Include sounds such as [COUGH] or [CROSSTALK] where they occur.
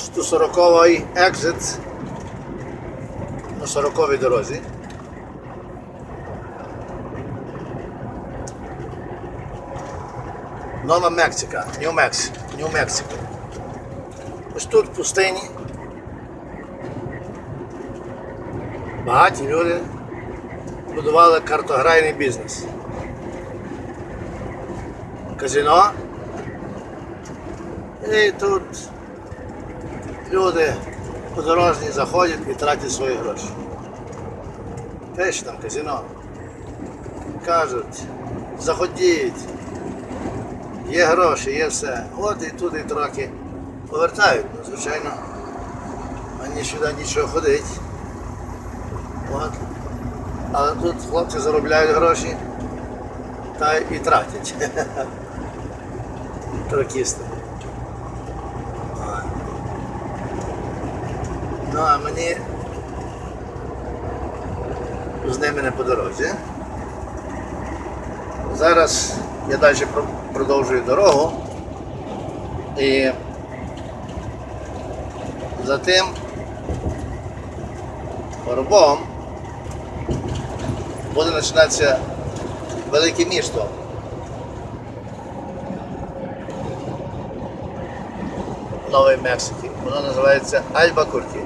140-й екзит на 40-й дорозі. Нова Мексика, Нью-Мексико. Ось тут в пустині. Багаті люди будували картограйний бізнес. Казино. І тут люди подорожні заходять і тратять свої гроші. Теж там казино. Кажуть, заходіть, є гроші, є все. От і туди трохи повертають, ну, звичайно. Мені сюди нічого ходить. От. Але тут хлопці заробляють гроші та і тратять. [LAUGHS] Тракісти. Ну а мені з ними не по дорозі. Зараз я далі продовжую дорогу і за тим коробом буде починатися велике місто. Нової Мексики. Воно називається Альбакуркі.